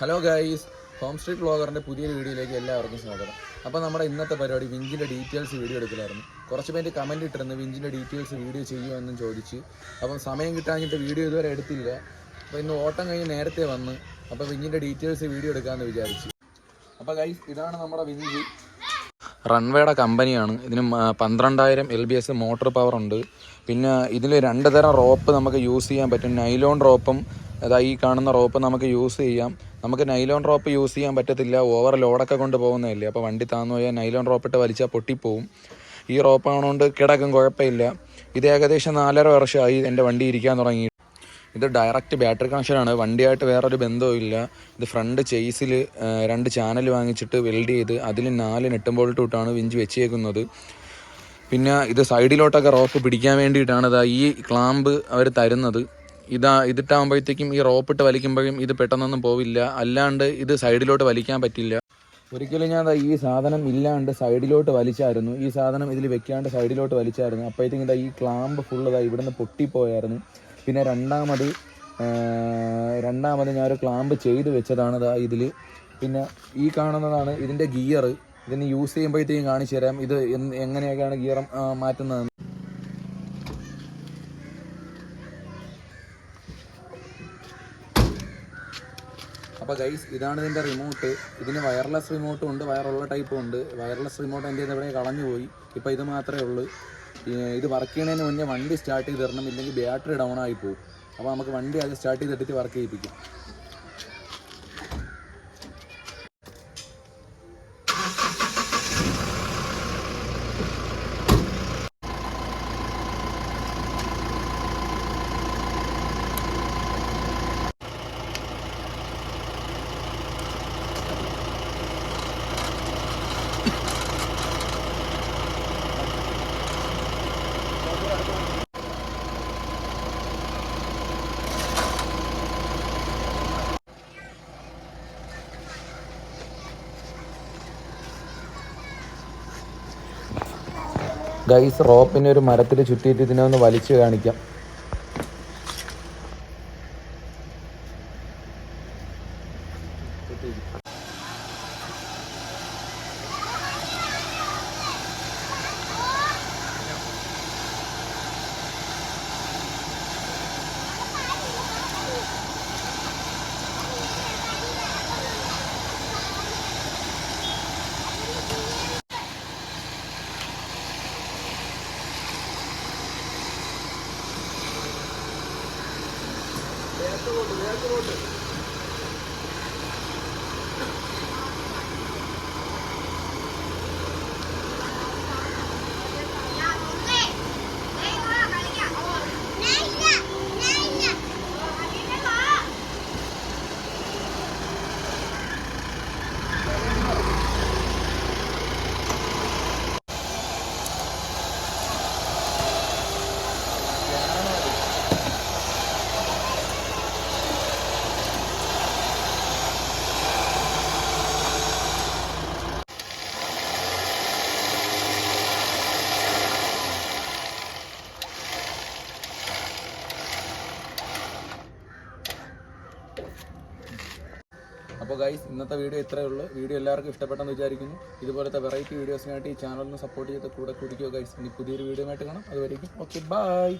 Hello guys home street വ്ളോഗറിന്റെ പുതിയൊരു വീഡിയോയിലേക്ക് എല്ലാവർക്കും സ്വാഗതം. അപ്പോൾ നമ്മുടെ ഇന്നത്തെ പരിപാടി വിഞ്ചിന്റെ ഡീറ്റെയിൽസ് വീഡിയോ എടുക്കലായിരുന്നു. കുറച്ച് പേര് കമന്റ് ഇട്ടിരുന്നു വിഞ്ചിന്റെ ഡീറ്റെയിൽസ് വീഡിയോ ചെയ്യുമെന്നും ചോദിച്ച്. അപ്പം സമയം കിട്ടാഞ്ഞിട്ട് വീഡിയോ ഇതുവരെ എടുത്തില്ല. അപ്പോൾ ഇന്ന് ഓട്ടം കഴിഞ്ഞ് നേരത്തെ വന്ന് അപ്പോൾ വിഞ്ചിന്റെ ഡീറ്റെയിൽസ് വീഡിയോ എടുക്കാമെന്ന് വിചാരിച്ചു. അപ്പോൾ ഗൈസ് ഇതാണ് നമ്മുടെ വിഞ്ചി റൺവേയുടെ കമ്പനിയാണ് ഇതിന് പന്ത്രണ്ടായിരം L B S motor power ഉണ്ട്. പിന്നെ ഇതിൽ രണ്ട് തരം റോപ്പ് നമുക്ക് യൂസ് ചെയ്യാൻ പറ്റും. നൈലോൺ റോപ്പും അതാ ഈ കാണുന്ന റോപ്പ് നമുക്ക് യൂസ് ചെയ്യാം. നമുക്ക് നൈലോൺ റോപ്പ് യൂസ് ചെയ്യാൻ പറ്റത്തില്ല. ഓവർ ലോഡൊക്കെ കൊണ്ട് പോകുന്നതല്ലേ. അപ്പോൾ വണ്ടി താന്നു പോയാൽ നൈലോൺ റോപ്പിട്ട് വലിച്ചാൽ പൊട്ടിപ്പോവും. ഈ റോപ്പാണോണ്ട് കിടക്കും കുഴപ്പമില്ല. ഇത് ഏകദേശം നാലര വർഷമായി എന്റെ വണ്ടി ഇരിക്കാൻ തുടങ്ങി ഇത് ഡയറക്റ്റ് ബാറ്ററി കണക്ഷനാണ് വണ്ടിയായിട്ട് വേറൊരു ബന്ധവും ഇല്ല. ഇത് ഫ്രണ്ട് ചേസിൽ രണ്ട് ചാനൽ വാങ്ങിച്ചിട്ട് വെൽഡ് ചെയ്ത് അതിൽ നാല് നെട്ടും ബോൾട്ട് ഇട്ടാണ് വിഞ്ച് വെച്ചേക്കുന്നത്. പിന്നെ ഇത് സൈഡിലോട്ടൊക്കെ റോപ്പ് പിടിക്കാൻ വേണ്ടിയിട്ടാണ് ഇതാ ഈ ക്ലാമ്പ് അവർ തരുന്നത്. ഇതാ ഇതിട്ടാകുമ്പോഴത്തേക്കും ഈ റോപ്പ് ഇട്ട് വലിക്കുമ്പോഴും ഇത് പെട്ടെന്നൊന്നും പോവില്ല. അല്ലാണ്ട് ഇത് സൈഡിലോട്ട് വലിക്കാൻ പറ്റില്ല. ഒരിക്കലും ഞാൻ ഈ സാധനം ഇല്ലാണ്ട് സൈഡിലോട്ട് വലിച്ചായിരുന്നു. ഈ സാധനം ഇതിൽ വെക്കാണ്ട് സൈഡിലോട്ട് വലിച്ചായിരുന്നു. അപ്പോഴത്തേക്കും ഇതാ ഈ ക്ലാമ്പ് ഫുള്ള് ഇതാ ഇവിടുന്ന് പൊട്ടിപ്പോയായിരുന്നു. പിന്നെ രണ്ടാമത് രണ്ടാമത് ഞാനൊരു ക്ലാമ്പ് ചെയ്ത് വെച്ചതാണ് ഇതാ ഇതിൽ പിന്നെ ഈ കാണുന്നതാണ് ഇതിന്റെ ഗിയർ ഇതിന് യൂസ് ചെയ്യുമ്പോഴത്തേക്കും കാണിച്ചു തരാം ഇത് എങ്ങനെയൊക്കെയാണ് ഗിയർ മാറ്റുന്നത് അപ്പോൾ ഗൈസ് ഇതാണ് ഇതിന്റെ റിമോട്ട് ഇതിന് വയർലെസ് റിമോട്ടും ഉണ്ട് വയറുള്ള ടൈപ്പും ഉണ്ട്. വയർലെസ് റിമോട്ട് എന്റെ ഇവിടെ കളഞ്ഞു പോയി. ഇപ്പോൾ ഇത് മാത്രമേ ഉള്ളൂ. ഇത് വർക്ക് ചെയ്യണതിന് മുന്നേ വണ്ടി സ്റ്റാർട്ട് ചെയ്ത് തരണം. ഇല്ലെങ്കിൽ ബാറ്ററി ഡൗൺ ആയി പോകും. അപ്പോൾ നമുക്ക് വണ്ടി അത് സ്റ്റാർട്ട് ചെയ്തിട്ട് വർക്ക് ചെയ്യിപ്പിക്കും. ഗൈസ് റോപ്പിനെ ഒരു മരത്തിൽ ചുറ്റിയിട്ട് ഇതിനെ ഒന്ന് വലിച്ചു കാണിക്കാം. ボート、200ボトで。അപ്പോൾ ഗൈസ് ഇന്നത്തെ വീഡിയോ ഇത്രയേ ഉള്ളൂ. വീഡിയോ എല്ലാവർക്കും ഇഷ്ടപ്പെട്ടെന്ന് വിചാരിക്കുന്നു. ഇതുപോലത്തെ വെറൈറ്റി വീഡിയോസിനായിട്ട് ഈ ചാനലിന് സപ്പോർട്ട് ചെയ്ത് കൂടെ കുടിക്കുക ഗൈസ് ഇനി പുതിയൊരു വീഡിയോ ആയിട്ട് കാണാം. അതുവരെയും ഓക്കെ ബൈ